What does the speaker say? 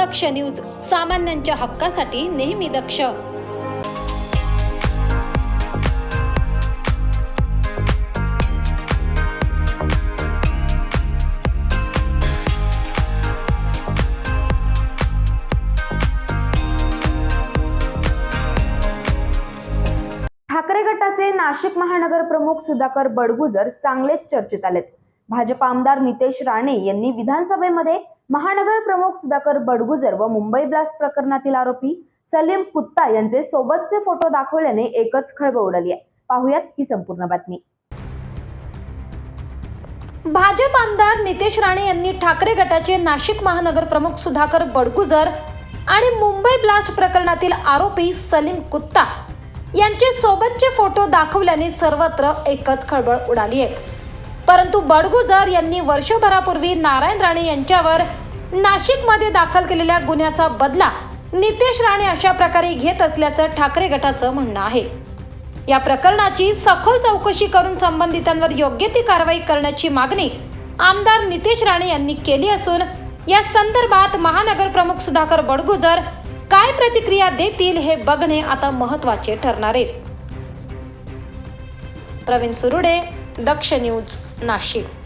दक्ष news सामान्यांच्या हक्कासाठी नेहमी दक्ष. ठाकरे गटाचे नाशिक महानगर प्रमुख सुधाकर बडगुजर चांगलेच चर्चेत आलेत. भाजप आमदार नितेश राणे यांनी विधानसभेमध्ये महानगर प्रमुख सुधाकर बडगुजर व मुंबई ब्लास्ट प्रकरणातील आरोपी सलीम कुत्ता यांचे सोबतचे फोटो दाखवल्याने एकच खळबळ उडाली आहे. पाहुयात ही संपूर्ण बातमी. भाजप आमदार नितेश राणे यांनी ठाकरे गटाचे नाशिक महानगर प्रमुख सुधाकर बडगुजर आणि मुंबई ब्लास्ट प्रकरणातील आरोपी सलीम कुत्ता यांचे सोबतचे फोटो दाखवल्याने सर्वत्र एकच खळबळ उडाली आहे. परंतु बडगुजर यांनी वर्षभरापूर्वी नारायण राणे यांच्यावर नाशिकमध्ये दाखल केलेल्या गुन्ह्याचा बदला नितेश राणे अशा प्रकारे घेत असल्याचं ठाकरे गटाचं म्हणणं आहे. या प्रकरणाची सखोल चौकशी करून संबंधितांवर योग्य ती कारवाई करण्याची मागणी आमदार नितेश राणे यांनी केली असून या संदर्भात महानगर प्रमुख सुधाकर बडगुजर काय प्रतिक्रिया देतील हे बघणे आता महत्त्वाचे ठरणार आहे. प्रवीण सुरुडे दक्ष न्यूज नाशिक.